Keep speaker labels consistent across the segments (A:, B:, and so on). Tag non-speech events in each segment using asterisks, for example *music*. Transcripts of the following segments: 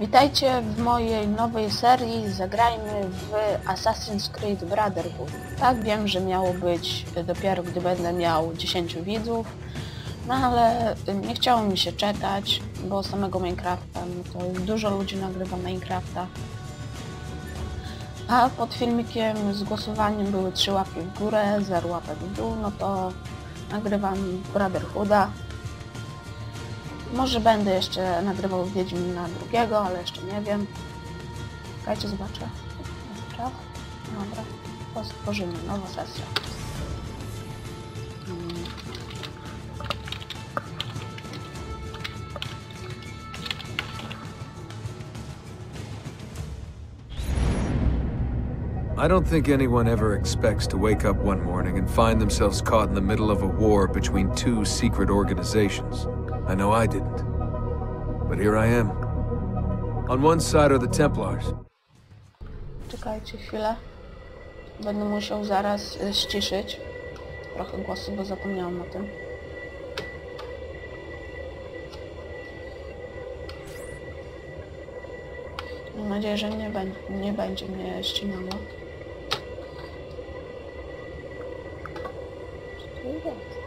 A: Witajcie w mojej nowej serii Zagrajmy w Assassin's Creed Brotherhood. Tak, wiem, że miało być dopiero gdy będę miał 10 widzów, no ale nie chciało mi się czekać, bo samego Minecrafta, no to dużo ludzi nagrywa Minecrafta. A pod filmikiem z głosowaniem były 3 łapki w górę, 0 łapek w dół, no to nagrywam Brotherhooda. Może będę jeszcze nagrywał Wiedźmina drugiego, ale jeszcze nie wiem. Czekajcie, zobaczę. Czas. Dobra, stworzymy nową sesję.
B: I don't think anyone ever expects to wake up one morning and find themselves caught in the middle of a war between two secret organizations. I know I didn't. But here I am. On one side are the Templars.
A: Czekajcie chwilę. Będę musiał zaraz y, ściszyć trochę głosu, bo zapomniałam o tym. Mam nadzieję, że nie, nie będzie mnie ścinało. Co to jest?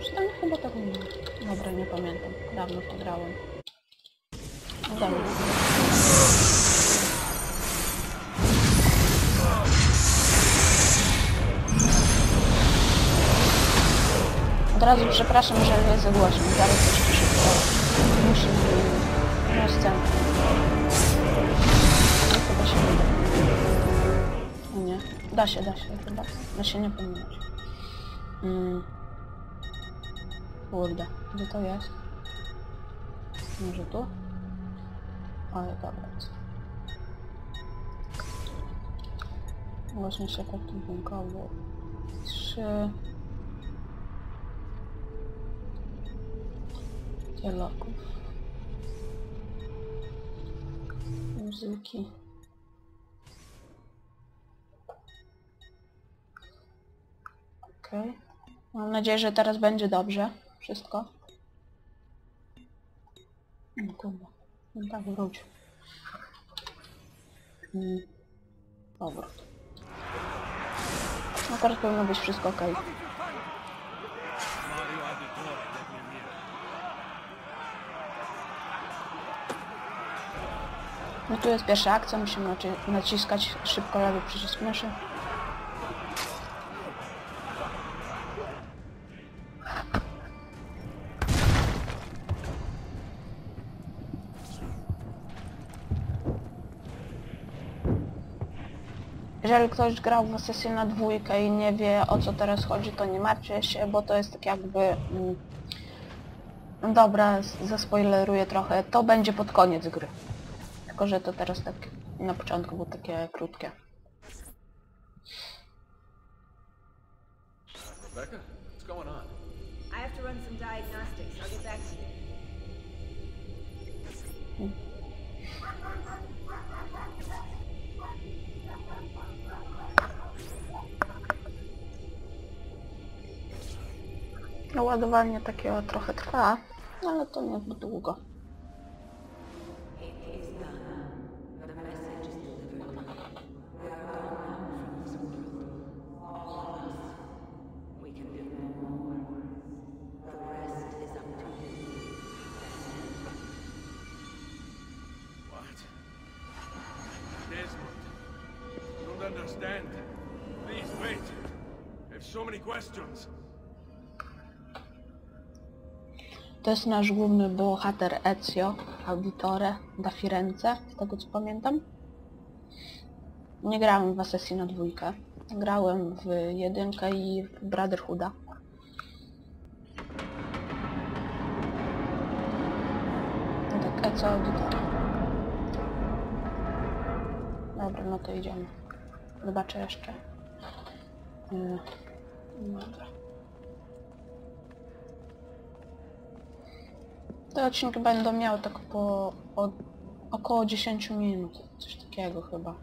A: Przynajmniej chyba tak nie ma. Dobra, nie pamiętam. Dawno to grałem. Dobra. Od razu przepraszam, że jest za głośno. Zaraz jeszcze szybko musi na scenę. No chyba się nie da. Nie. Da się, da się chyba. Da się nie pominąć. Mm. Kurde. Gdzie to jest? Może tu? Ale dobra. Właśnie się tak dźwiękowo. Trzy. dialogów, muzyki. Okej. Mam nadzieję, że teraz będzie dobrze. Wszystko. No kurwa. No tak, wróć. Mm. No teraz powinno być wszystko ok. No tu jest pierwsza akcja, musimy naci- naciskać szybko lewy przycisk myszy. Jeżeli ktoś grał w Assassina dwójkę i nie wie o co teraz chodzi, to nie martwcie się, bo to jest tak jakby... Mm, dobra, zaspoileruję trochę, to będzie pod koniec gry. Tylko, że to teraz tak na początku było takie krótkie.
B: Rebecca, what's going on?
C: I have to run some diagnostics. I'll get back to you. *laughs*
A: No ładowanie takiego trochę trwa, no ale to nie długo.
D: Understand. Please wait. I have so many questions.
A: To jest nasz główny bohater Ezio, Auditore da Firenze, z tego co pamiętam. Nie grałem w Assassina dwójkę. Grałem w jedynkę i w Brotherhooda. Tak, Ezio Auditore. Dobra, no to idziemy. Zobaczę jeszcze. Yy, Dobra. Te odcinki będą miały tak po od, około 10 minut, coś takiego chyba.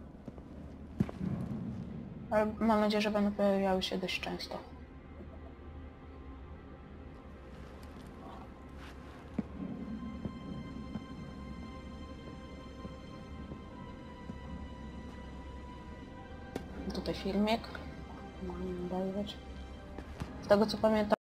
A: Ale mam nadzieję, że będą pojawiały się dość często. Tutaj filmik. Mam nie Z tego co pamiętam